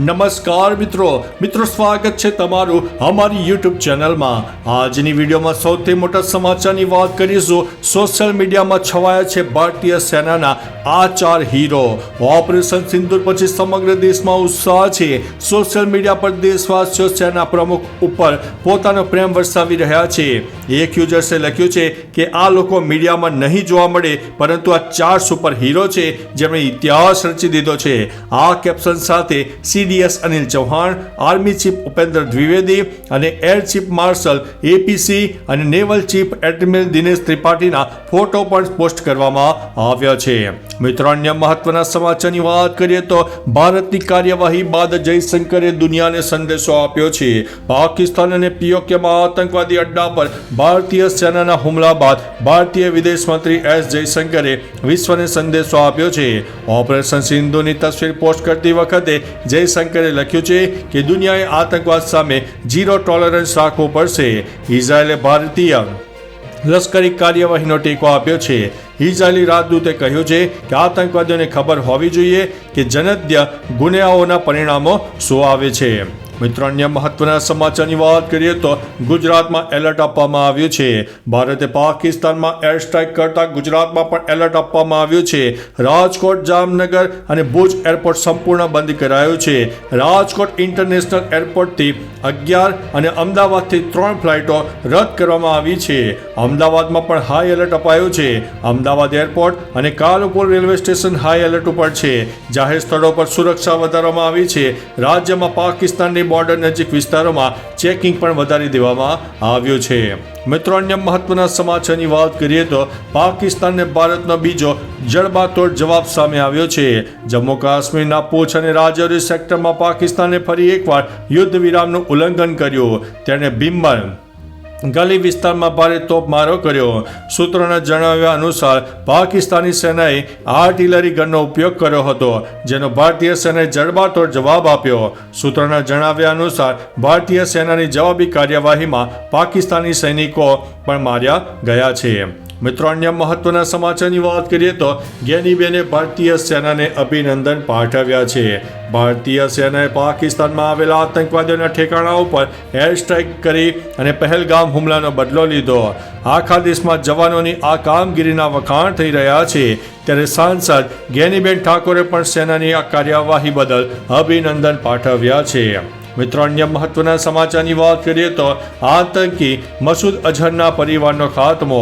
નમસ્કાર મિત્રો. મિત્રો, સ્વાગત છે તમારું અમારી યુટ્યુબ ચેનલમાં. આજની વિડીયોમાં સૌથી મોટા સમાચારની વાત કરીશું. સોશિયલ મીડિયામાં છવાયા છે ભારતીય સેનાના આ ચાર હીરો. ઓપરેશન સિંધુર પછી સમગ્ર દેશમાં ઉત્સાહ છે. સોશિયલ મીડિયા પર દેશવાસીઓ સેના પ્રમુખ ઉપર પોતાનો પ્રેમ વરસાવી રહ્યા છે. એક યુઝર્સે લખ્યું છે કે આ લોકો મીડિયામાં નહીં જોવા મળે, પરંતુ આ ચાર સુપર હીરો છે જેમણે ઇતિહાસ રચી દીધો છે. આ કેપ્શન સાથે CDS Anil Chauhan, army chief Upendra Dwivedi અને એર ચીફ માર્શલ એપીસી અને નેવલ ચીફ એડમિરલ દિનેશ ત્રિપાઠીના ફોટો પણ પોસ્ટ કરવામાં આવ્યા છે. મિત્રો, અન્ય મહત્વના સમાચારની વાત કરીએ તો ભારતની કાર્યવાહી બાદ જયશંકરે દુનિયાને સંદેશો આપ્યો છે. પાકિસ્તાન અને પીઓકેમાં આતંકવાદી અડ્ડા પર ભારતીય સેનાના હુમલા બાદ ભારતીય વિદેશ મંત્રી એસ જયશંકરે વિશ્વને સંદેશો આપ્યો છે. ઓપરેશન સિંધુની તસવીર પોસ્ટ કરતી વખતે જયશંકરે લખ્યું છે કે દુનિયાએ આતંકવાદ સામે ઝીરો ટોલરન્સ રાખવો પડશે. ઇઝરાયેલે ભારતીય લશ્કરી કાર્યવાહીનો ટેકો આપ્યો છે. ઇઝરાયેલી રાજદૂતે કહ્યું છે કે આતંકવાદીઓને ખબર હોવી જોઈએ કે જનદ્ય ગુનેઓના પરિણામો શું આવે છે. મિત્રો, અન્ય મહત્વના સમાચારની વાત કરીએ તો ગુજરાતમાં એલર્ટ આપવામાં આવ્યું છે. ભારતે પાકિસ્તાનમાં એર સ્ટ્રાઇક કરતા ગુજરાતમાં પણ એલર્ટ આપવામાં આવ્યું છે. રાજકોટ, જામનગર અને ભુજ એરપોર્ટ સંપૂર્ણ બંધ કરાયું છે. રાજકોટ ઇન્ટરનેશનલ એરપોર્ટથી અગિયાર અને અમદાવાદથી ત્રણ ફ્લાઇટો રદ કરવામાં આવી છે. અમદાવાદમાં પણ હાઈ એલર્ટ અપાયું છે. અમદાવાદ એરપોર્ટ અને Kalupur railway station high alert ઉપર છે. જાહેર સ્થળો પર સુરક્ષા વધારવામાં આવી છે. રાજ્યમાં પાકિસ્તાનની બોર્ડર નજીક વિસ્તારોમાં ચેકિંગ પણ વધારી દેવામાં આવ્યું છે. મિત્રો, અન્ય મહત્વના સમાચારની વાત કરીએ તો પાકિસ્તાનને ભારતનો બીજો જડબાતોડ જવાબ સામે આવ્યો છે. જમ્મુ કાશ્મીરના પૂંછ અને રાજૌરી સેક્ટરમાં પાકિસ્તાને ફરી એકવાર યુદ્ધ વિરામનું ઉલ્લંઘન કર્યું. તેણે બિમ્બલ ગલી વિસ્તારમાં ભારે તોપમારો કર્યો. સૂત્રોના જણાવ્યા અનુસાર, પાકિસ્તાની સેનાએ આર્ટિલરી ગનનો ઉપયોગ કર્યો હતો, જેનો ભારતીય સેનાએ જડબાતોડ જવાબ આપ્યો. સૂત્રોના જણાવ્યા અનુસાર, ભારતીય સેનાની જવાબી કાર્યવાહીમાં પાકિસ્તાની સૈનિકો પણ માર્યા ગયા છે. મિત્રો, અન્ય મહત્વના સમાચારની વાત કરીએ તો ગેનીબેને ભારતીય સેનાને અભિનંદન પાઠવ્યા છે. ભારતીય સેનાએ પાકિસ્તાનમાં આવેલા આતંકવાદીઓના ઠેકાણાઓ પર એર સ્ટ્રાઇક કરી અને પહેલગામ હુમલાનો બદલો લીધો. આખા દેશમાં જવાનોની આ કામગીરીના વખાણ થઈ રહ્યા છે. ત્યારે સાંસદ ગેનીબેન ઠાકોરે પણ સેનાની આ કાર્યવાહી બદલ અભિનંદન પાઠવ્યા છે. મિત્રો, અન્ય મહત્વના સમાચારની વાત કરીએ તો આતંકી મસૂદ અઝહરના પરિવારનો ખાતમો.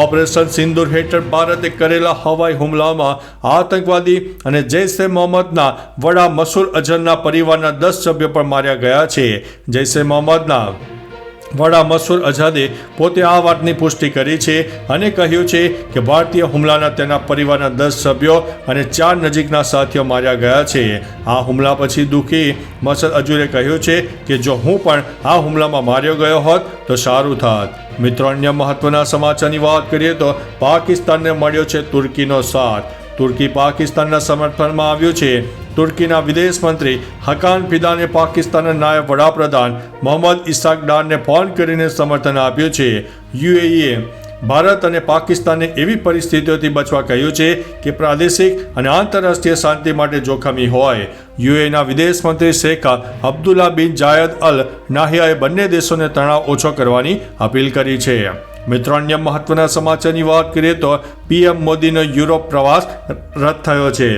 ઓપરેશન સિંદુર હેઠળ ભારતે કરેલા હવાઈ હુમલામાં આતંકવાદી અને જૈશ એ મોહમ્મદના વડા મસૂદ અઝહરના પરિવારના દસ સભ્યો પણ માર્યા ગયા છે. જૈશ એ મોહમ્મદના વડા મસૂર અઝાદે પોતે આ વાતની પુષ્ટિ કરી છે અને કહ્યું છે કે ભારતીય હુમલાના તેના પરિવારના દસ સભ્યો અને ચાર નજીકના સાથીઓ માર્યા ગયા છે. આ હુમલા પછી દુઃખી મસદ અજુરે કહ્યું છે કે જો હું પણ આ હુમલામાં માર્યો ગયો હોત તો સારું થાત. મિત્રો, અન્ય મહત્વના સમાચારની વાત કરીએ તો પાકિસ્તાનને મળ્યો છે તુર્કીનો સાથ. તુર્કી પાકિસ્તાનના સમર્થનમાં આવ્યું છે તુર્કીના વિદેશ મંત્રી હકાન ફિદાને પાકિસ્તાનના નાયબ વડાપ્રધાન મોહમ્મદ ઇસાક ડારને ફોન કરીને સમર્થન આપ્યું છે. યુએઈએ ભારત અને પાકિસ્તાનને એવી પરિસ્થિતિઓથી બચવા કહ્યું છે કે પ્રાદેશિક અને આંતરરાષ્ટ્રીય શાંતિ માટે જોખમી હોય. યુએના વિદેશ મંત્રી શેખ અબ્દુલ્લા બિન જાયદ અલ નાહિયાએ બંને દેશોને તણાવ ઓછો કરવાની અપીલ કરી છે. મિત્રો, અન્ય મહત્વના સમાચારની વાત કરીએ તો પીએમ મોદીનો યુરોપ પ્રવાસ રદ થયો છે.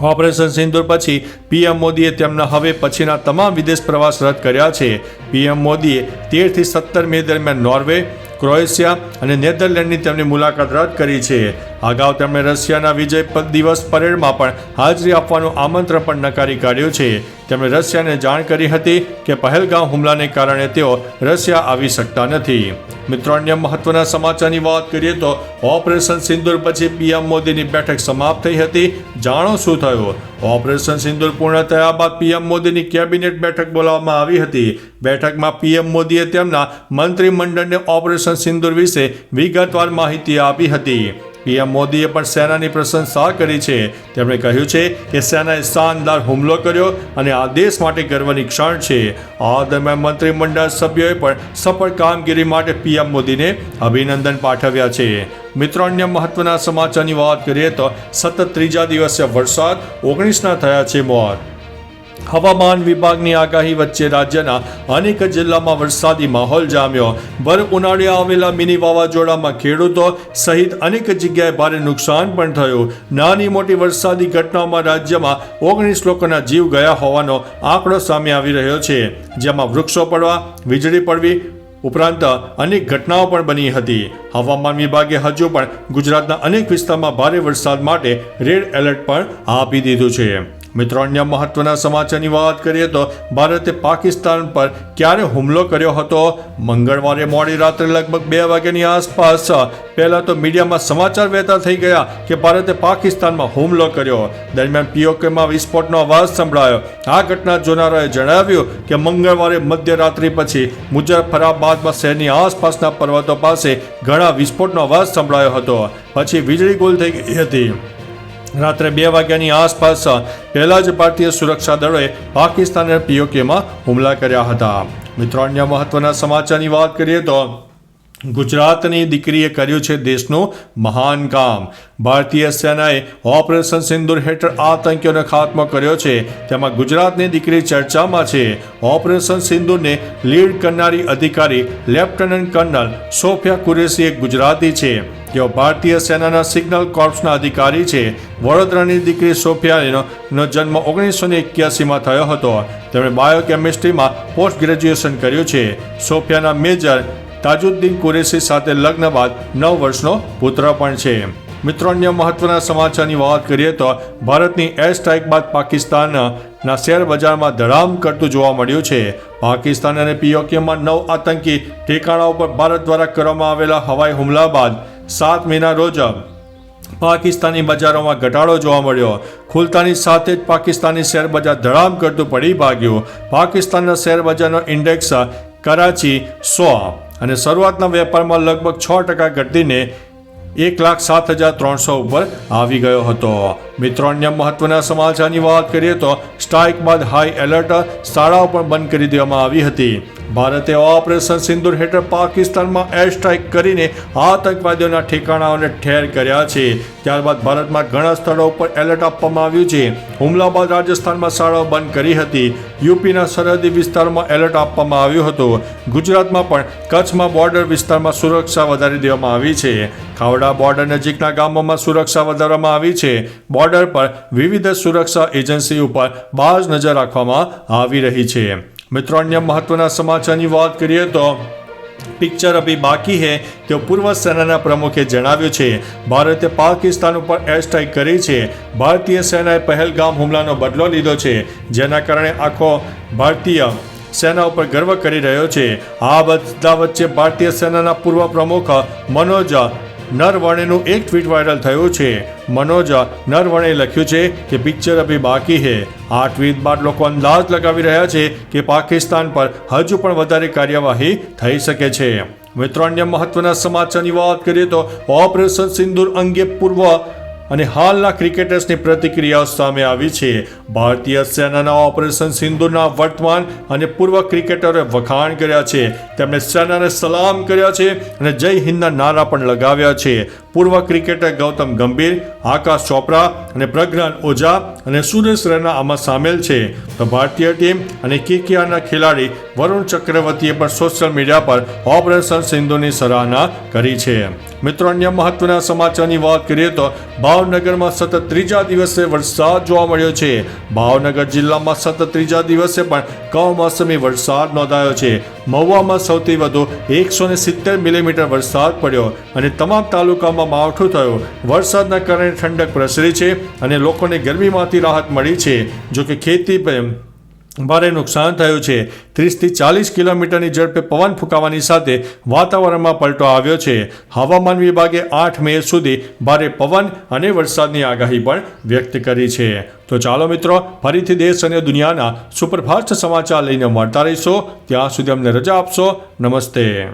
ઓપરેશન સિંદુર પછી પીએમ મોદીએ તેમના હવે પછીના તમામ વિદેશ પ્રવાસ રદ કર્યા છે. પીએમ મોદીએ તેરથી સત્તર મે દરમિયાન નોર્વે, ક્રોએશિયા અને નેધરલેન્ડની તેમની મુલાકાત રદ કરી છે. અગાઉ તેમણે રશિયાના વિજય દિવસ પરેડમાં પણ હાજરી આપવાનું આમંત્રણ પણ નકારી કાઢ્યું છે. તેમણે રશિયાને જાણ કરી હતી કે પહેલગામ હુમલાને કારણે તેઓ રશિયા આવી શકતા નથી. મિત્રો, અન્ય મહત્વના સમાચારની વાત કરીએ તો ઓપરેશન સિંદુર પછી પીએમ મોદીની બેઠક સમાપ્ત થઈ હતી. જાણો શું થયું? ઓપરેશન સિંદુર પૂર્ણ થયા બાદ પીએમ મોદીની કેબિનેટ બેઠક બોલાવવામાં આવી હતી. બેઠકમાં પીએમ મોદીએ તેમના મંત્રીમંડળને ઓપરેશન સિંદુર વિશે વિગતવાર માહિતી આપી હતી. પીએમ મોદીએ પણ સેનાની પ્રશંસા કરી છે. તેમણે કહ્યું છે કે સેનાએ શાનદાર હુમલો કર્યો અને આ દેશ માટે ગર્વની ક્ષણ છે. આ દરમિયાન મંત્રીમંડળ સભ્યોએ પણ સફળ કામગીરી માટે પીએમ મોદીને અભિનંદન પાઠવ્યા છે. મિત્રો, અન્ય મહત્વના સમાચારની વાત કરીએ તો સતત ત્રીજા દિવસે વરસાદ ઓગણીસના થયા છે મોત હવામાન વિભાગની આગાહી વચ્ચે રાજ્યના અનેક જિલ્લામાં વરસાદી માહોલ જામ્યો. ભર ઉનાળે આવેલા મિની વાવાઝોડામાં ખેડૂતો સહિત અનેક જગ્યાએ ભારે નુકસાન પણ થયું. નાની મોટી વરસાદી ઘટનાઓમાં રાજ્યમાં ઓગણીસ લોકોના જીવ ગયા હોવાનો આંકડો સામે આવી રહ્યો છે. જેમાં વૃક્ષો પડવા, વીજળી પડવી ઉપરાંત અનેક ઘટનાઓ પણ બની હતી. હવામાન વિભાગે હજુ પણ ગુજરાતના અનેક વિસ્તારમાં ભારે વરસાદ માટે રેડ એલર્ટ પણ આપી દીધું છે. મિત્રો, અન્ય મહત્વના સમાચારની વાત કરીએ તો ભારતે પાકિસ્તાન પર ક્યારે હુમલો કર્યો હતો? મંગળવારે મોડી રાત્રે લગભગ બે વાગ્યાની આસપાસ પહેલાં તો મીડિયામાં સમાચાર વહેતા થઈ ગયા કે ભારતે પાકિસ્તાનમાં હુમલો કર્યો. દરમિયાન પીઓકેમાં વિસ્ફોટનો અવાજ સંભળાયો. આ ઘટના જોનારાએ જણાવ્યું કે મંગળવારે મધ્યરાત્રિ પછી મુજફ્ફરાબાદમાં શહેરની આસપાસના પર્વતો પાસે ઘણા વિસ્ફોટનો અવાજ સંભળાયો હતો. પછી વીજળી ગુલ થઈ ગઈ હતી. રાત્રે બે વાગ્યાની આસપાસ પહેલા જ ભારતીય સુરક્ષા દળોએ પાકિસ્તાન અને પીઓકેમાં હુમલા કર્યા હતા. મિત્રો, અન્ય મહત્વના સમાચારની વાત કરીએ તો ગુજરાતની દીકરીએ કર્યું છે દેશનું મહાન કામ. ભારતીય સેનાએ ઓપરેશન સિંદુર હેઠળ આતંકીઓનો ખાત્મો કર્યો છે. તેમાં ગુજરાતની દીકરી ચર્ચામાં છે. ઓપરેશન સિંદુરને લીડ કરનારી અધિકારી લેફ્ટનન્ટ કર્નલ સોફિયા કુરેશી એક ગુજરાતી છે. તેઓ ભારતીય સેનાના સિગ્નલ કોર્પ્સના અધિકારી છે. વડોદરાની દીકરી સોફિયાનો જન્મ ઓગણીસો ને એક્યાસીમાં થયો હતો. તેમણે બાયોકેમિસ્ટ્રીમાં પોસ્ટ ગ્રેજ્યુએશન કર્યું છે. સોફિયાના મેજર તાજુદ્દીન કુરેશી સાથે લગ્ન બાદ નવ વર્ષનો પુત્ર પણ છે. મિત્રો, અન્ય મહત્વના સમાચારની વાત કરીએ તો ભારતની એર સ્ટ્રાઇક બાદ પાકિસ્તાનના શેર બજારમાં ધડામ કરતું જોવા મળ્યું છે. પાકિસ્તાન અને પીઓકેમાં નવ આતંકી ઠેકાણા પર ભારત દ્વારા કરવામાં આવેલા હવાઈ હુમલા બાદ સાત મેના રોજ પાકિસ્તાની બજારોમાં ઘટાડો જોવા મળ્યો. ખુલતાની સાથે જ પાકિસ્તાની શેર બજાર ધડામ કરતું પડી ભાગ્યું. પાકિસ્તાનના શેર બજારનો ઇન્ડેક્સ કરાચી સો અને શરૂઆતના વેપારમાં લગભગ છ ટકા ઘટીને એક લાખ સાત હજાર ત્રણસો ઉપર આવી ગયો હતો. મિત્રો, અન્ય મહત્વના સમાચારની વાત કરીએ તો સ્ટ્રાઇક બાદ હાઈ એલર્ટ શાળાઓ પણ બંધ કરી દેવામાં આવી હતી. ભારતે ઓપરેશન સિંદુર હેઠળ પાકિસ્તાનમાં એર સ્ટ્રાઇક કરીને આતંકવાદીઓના ઠેકાણાઓને ઠેર કર્યા છે. ત્યારબાદ ભારતમાં ઘણા સ્થળો ઉપર એલર્ટ આપવામાં આવ્યું છે. હુમલા બાદ રાજસ્થાનમાં શાળાઓ બંધ કરી હતી. યુપીના સરહદી વિસ્તારોમાં એલર્ટ આપવામાં આવ્યું હતું. ગુજરાતમાં પણ કચ્છમાં બોર્ડર વિસ્તારમાં સુરક્ષા વધારી દેવામાં આવી છે. ખાવડા બોર્ડર નજીકના ગામોમાં સુરક્ષા વધારવામાં આવી છે. બોર્ડર પર વિવિધ સુરક્ષા એજન્સી ઉપર બાજ નજર રાખવામાં આવી રહી છે. મિત્રો, અન્ય મહત્વના સમાચારની વાત કરીએ તો પિક્ચર અભી બાકી હે, તેઓ પૂર્વ સેનાના પ્રમુખે જણાવ્યું છે, ભારતે પાકિસ્તાન ઉપર એર સ્ટ્રાઇક કરી છે. ભારતીય સેનાએ પહેલગામ હુમલાનો બદલો લીધો છે, જેના કારણે આખો ભારતીય સેના ઉપર ગર્વ કરી રહ્યો છે. આ બધા વચ્ચે ભારતીય સેનાના પૂર્વ પ્રમુખ મનોજ નરવણેનું એક ટ્વીટ વાયરલ થયું છે. મનોજ નરવણે લખ્યું છે કે પિક્ચર અભી બાકી હે. આ ટ્વીટ બાદ લોકો અંદાજ લગાવી રહ્યા છે કે પાકિસ્તાન પર હજુ પણ વધારે કાર્યવાહી થઈ શકે છે. મિત્રો, અન્ય મહત્વના સમાચારની વાત કરીએ તો ઓપરેશન સિંદૂર અંગે પૂર્વ અને હાલના ક્રિકેટર્સની પ્રતિક્રિયાઓ સામે આવી છે. ભારતીય સેનાના ઓપરેશન સિંધુના વર્તમાન અને પૂર્વ ક્રિકેટરોએ વખાણ કર્યા છે. તેમણે સેનાને સલામ કર્યા છે અને જય હિન્દના નારા પણ લગાવ્યા છે. પૂર્વ ક્રિકેટર ગૌતમ ગંભીર, આકાશ ચોપરા અને પ્રજ્ઞાન ઓઝા અને સુરેશ રૈના આમાં સામેલ છે. તો ભારતીય ટીમ અને કેકેઆરના ખેલાડી વરુણ ચક્રવર્તીએ પણ સોશિયલ મીડિયા પર ઓપરેશન સિંધુની સરાહના કરી છે. મિત્રો, અન્ય મહત્વના સમાચારની વાત કરીએ તો ભાવનગરમાં સતત ત્રીજા દિવસે વરસાદ જોવા મળ્યો છે. ભાવનગર જિલ્લામાં સતત ત્રીજા દિવસે પણ કમોસમી વરસાદ નોંધાયો છે. મહુવામાં સૌથી વધુ એકસો ને સિત્તેર મિલીમીટર વરસાદ પડ્યો અને તમામ તાલુકામાં માવઠું થયું. વરસાદના કારણે ઠંડક પ્રસરી છે અને લોકોને ગરમીમાંથી રાહત મળી છે. જોકે ખેતી ભારે નુકસાન થયું છે. ત્રીસથી ચાલીસ કિલોમીટરની ઝડપે પવન ફૂંકાવાની સાથે વાતાવરણમાં પલટો આવ્યો છે. હવામાન વિભાગે આઠ મે સુધી ભારે પવન અને વરસાદની આગાહી પણ વ્યક્ત કરી છે. તો ચાલો મિત્રો, ફરીથી દેશ અને દુનિયાના સુપરફાસ્ટ સમાચાર લઈને મળતા રહીશો. ત્યાં સુધી અમને રજા આપશો. નમસ્તે.